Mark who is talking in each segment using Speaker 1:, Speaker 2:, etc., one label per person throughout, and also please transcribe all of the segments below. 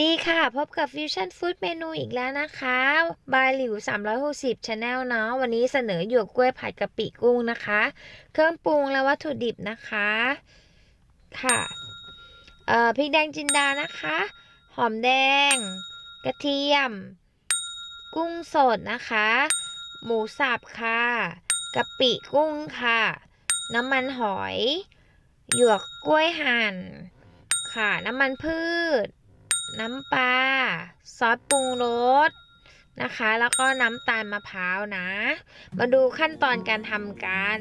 Speaker 1: ดีค่ะ พบกับ Fusion Food เมนูอีกแล้วนะคะบายหลิว 360 Channel เนาะวันนี้เสนอหยวกกล้วยผัดกะปิกุ้งนะคะ เครื่องปรุงและวัตถุดิบนะคะค่ะเอ่อพริกแดงจินดานะคะ หอมแดง กระเทียม กุ้งสดนะคะ หมูสับค่ะกะปิกุ้งค่ะ น้ำมันหอย หยวกกล้วยหั่นค่ะ น้ำมันพืช น้ำปลาซอสปรุงรสนะคะ แล้วก็น้ำตาลมะพร้าวนะ มาดูขั้นตอนการทำกัน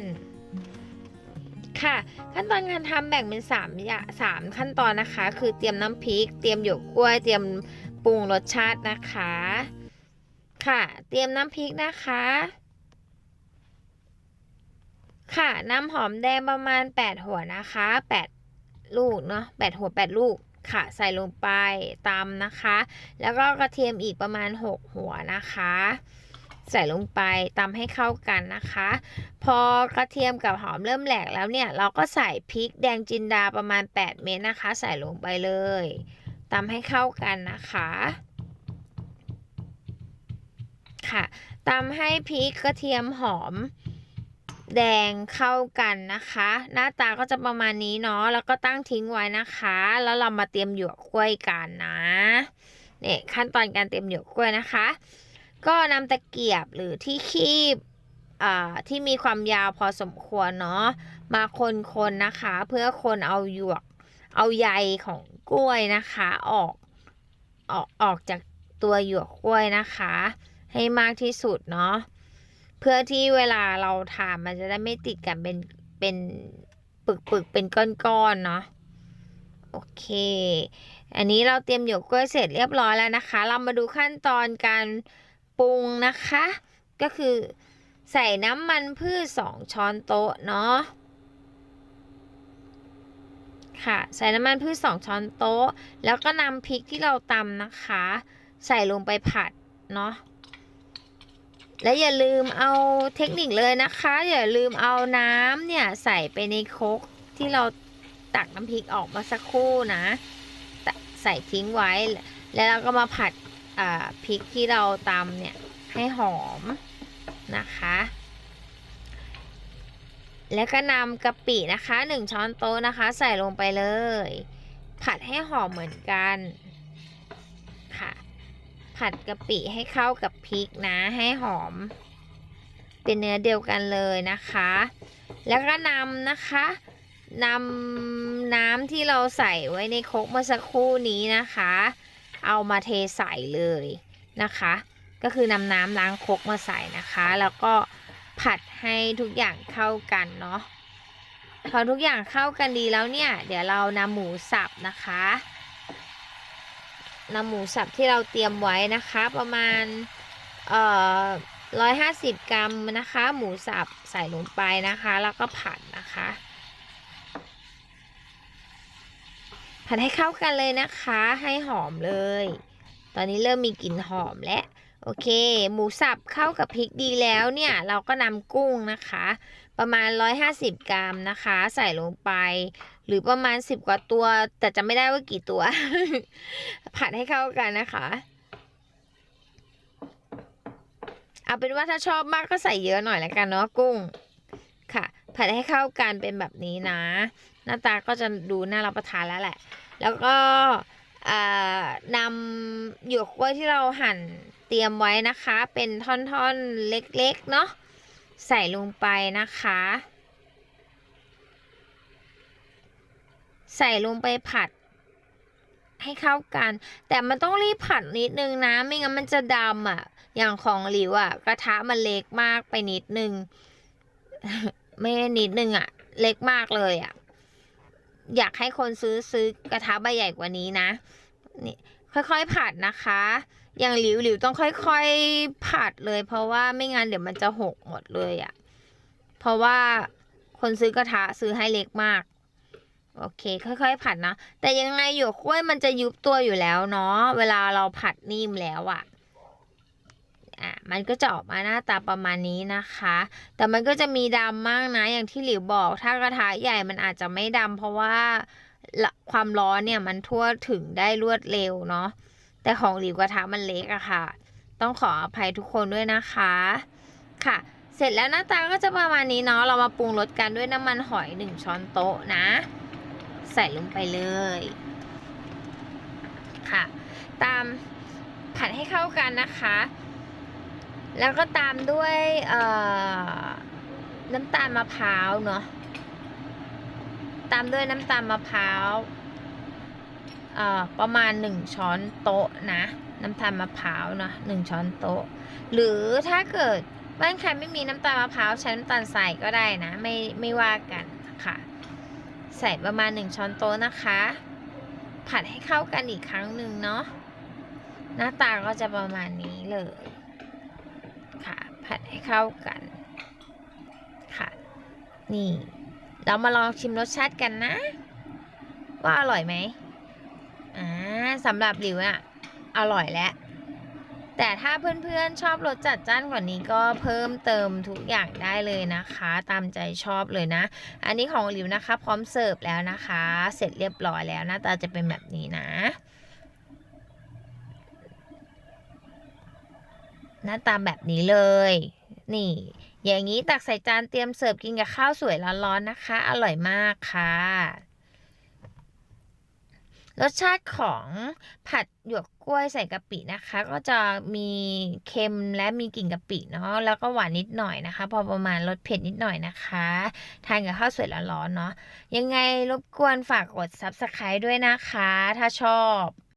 Speaker 1: ค่ะ ขั้นตอนการทำแบ่งเป็น3อย่างสามขั้นตอนนะคะ คือเตรียมน้ำพริก เตรียมหยวกกล้วย เตรียมปรุงรสชาตินะคะ ค่ะ เตรียมน้ำพริกนะคะ ค่ะ น้ำหอมแดงประมาณ 8 หัวนะคะ 8 ลูกเนาะ8หัว 8 ลูก ค่ะ ใส่ลงไปตำนะคะ แล้วก็กระเทียมอีกประมาณ 6 หัวนะคะ ใส่ลงไปตำให้เข้ากันนะคะ พอกระเทียมกับหอมเริ่มแหลกแล้วเนี่ย เราก็ใส่พริกแดงจินดาประมาณ 8 เม็ดนะคะ ใส่ลงไปเลยตำให้เข้ากันนะคะค่ะตำให้พริกกระเทียมหอม แดงเข้ากันนะคะ หน้าตาก็จะประมาณนี้เนาะแล้วก็ตั้งทิ้งไว้นะคะ แล้วเรามาเตรียมหยวกกล้วยกันนะเนี่ยขั้นตอนการเตรียมหยวกกล้วยนะคะ ก็นำตะเกียบหรือที่คีบอ่าที่มีความยาวพอสมควรเนาะมาคนๆนะคะ เพื่อคนเอาหยวกเอาใยของกล้วยนะคะออกออกออกจากตัวหยวกกล้วยนะคะ ให้มากที่สุดเนาะ เพื่อที่เวลาเราทามันจะได้ไม่ติดกันเป็นเป็นปึกปึกๆเป็นก้อนๆเนาะโอเค อันนี้เราเตรียมหยวกกล้วยเสร็จเรียบร้อยแล้วนะคะ เรามาดูขั้นตอนการปรุงนะคะ ก็คือใส่น้ำมันพืชสองช้อนโต๊ะเนาะค่ะใส่น้ำมันพืชสองช้อนโต๊ะ แล้วก็นำพริกที่เราตำนะคะ ใส่ลงไปผัดเนาะ และอย่าลืมเอาเทคนิคเลยนะคะ อย่าลืมเอาน้ำเนี่ยใส่ไปในคกที่เราตักน้ำพริกออกมาสักครู่นะ ใส่ทิ้งไว้ แล้วเราก็มาผัดพริกที่เราตำเนี่ยให้หอมนะคะ แล้วก็นำกะปินะคะหนึ่งช้อนโต๊ะนะคะ ใส่ลงไปเลย ผัดให้หอมเหมือนกัน ผัดกะปิให้เข้ากับพริกนะ ให้หอม เป็นเนื้อเดียวกันเลยนะคะ แล้วก็นำนะคะนำน้ำที่เราใส่ไว้ในครกเมื่อสักครู่นี้นะคะ เอามาเทใส่เลยนะคะ ก็คือนำน้ำล้างครกมาใส่นะคะ แล้วก็ผัดให้ทุกอย่างเข้ากันเนาะพอทุกอย่างเข้ากันดีแล้วเนี่ย เดี๋ยวเรานำหมูสับนะคะ นำหมูสับที่เราเตรียมไว้นะคะ ประมาณเอ่อร้อยห้าสิบกรัมนะคะ หมูสับใส่ลงไปนะคะ แล้วก็ผัดนะคะ ผัดให้เข้ากันเลยนะคะ ให้หอมเลย ตอนนี้เริ่มมีกลิ่นหอมแล้ว โอเค หมูสับเข้ากับพริกดีแล้วเนี่ย เราก็นำกุ้งนะคะ ประมาณ 150 กรัมนะคะ ใส่ลงไป หรือประมาณ 10 กว่าตัว แต่จะไม่ได้ว่ากี่ตัว ผัดให้เข้ากันนะคะเอาเป็นว่าถ้าชอบมากก็ใส่เยอะหน่อยแล้วกันเนาะกุ้งค่ะ ผัดให้เข้ากันเป็นแบบนี้นะ หน้าตาก็จะดูน่ารับประทานแล้วแหละ แล้วก็นำหยวกกล้วยที่เราหั่น เตรียมไว้นะคะ เป็นท่อนๆเล็กๆเนาะใส่ลงไปนะคะ ใส่ลงไปผัด ให้เข้ากัน แต่มันต้องรีบผัดนิดนึงนะ ไม่งั้นมันจะดำอะ อย่างของหลิวอะ กระทะมันเล็กมากไปนิดนึง ไม่นิดนึงอะ เล็กมากเลยอะ อยากให้คนซื้อซื้อกระทะใบใหญ่กว่านี้นะนี่ ค่อยๆผัดนะคะ อย่างหลิวหลิวต้องค่อยๆผัดเลย เพราะว่าไม่งั้นเดี๋ยวมันจะหกหมดเลยอะ่ะ เพราะว่าคนซื้อกระทะซื้อให้เล็กมากโอเค ค่อย ๆ ผัดนะ แต่ยังไงหยวกกล้วยมันจะยุบตัวอยู่แล้วเนาะเวลาเราผัดนิ่มแล้วอะ่ะอะมันก็จะออกมาหน้าตาประมาณนี้นะคะ แต่มันก็จะมีดำมากนะอย่างที่หลิวบอก ถ้ากระทะใหญ่มันอาจจะไม่ดำเพราะว่า ความร้อนเนี่ยมันทั่วถึงได้รวดเร็วเนาะแต่ของหลิวกระทะมันเล็กอะค่ะ ต้องขออภัยทุกคนด้วยนะคะค่ะ เสร็จแล้วหน้าตาก็จะประมาณนี้เนาะเรามาปรุงรสกันด้วยน้ำมันหอยหนึ่งช้อนโต๊ะนะ ใส่ลงไปเลยค่ะ ตามผัดให้เข้ากันนะคะ แล้วก็ตามด้วยน้ำตาลมะพร้าวเนาะ ตามด้วยน้ำตาลมะพร้าวประมาณหนึ่งช้อนโต๊ะนะ น้ำตาลมะพร้าวเนาะหนึ่งช้อนโต๊ะ หรือถ้าเกิดบ้านใครไม่มีน้ำตาลมะพร้าวใช้น้ำตาลใส่ก็ได้นะ ไม่ไม่ว่ากันค่ะใส่ประมาณหนึ่งช้อนโต๊ะนะคะ ผัดให้เข้ากันอีกครั้งหนึ่งเนาะหน้าตาก็จะประมาณนี้เลยค่ะ ผัดให้เข้ากันค่ะ นี่ เรามาลองชิมรสชาติกันนะ ว่าอร่อยไหมอ่าสำหรับหลิวอะอร่อยแล้วแต่ถ้าเพื่อนๆชอบรสจัดจ้านกว่านี้ก็เพิ่มเติมทุกอย่างได้เลยนะคะ ตามใจชอบเลยนะ อันนี้ของหลิวนะคะ พร้อมเสิร์ฟแล้วนะคะ เสร็จเรียบร้อยแล้วหน้าตาจะเป็นแบบนี้นะ หน้าตาแบบนี้เลย นี่ อย่างนี้ตักใส่จานเตรียมเสิร์ฟกินกับข้าวสวยร้อนๆนะคะ อร่อยมากค่ะ รสชาติของผัดหยวกกล้วยใส่กะปินะคะ ก็จะมีเค็มและมีกลิ่นกะปิเนาะแล้วก็หวานนิดหน่อยนะคะ พอประมาณรสเผ็ดนิดหน่อยนะคะทานกับข้าวสวยร้อนๆเนาะยังไงรบกวนฝากกด subscribe ด้วยนะคะ ถ้าชอบ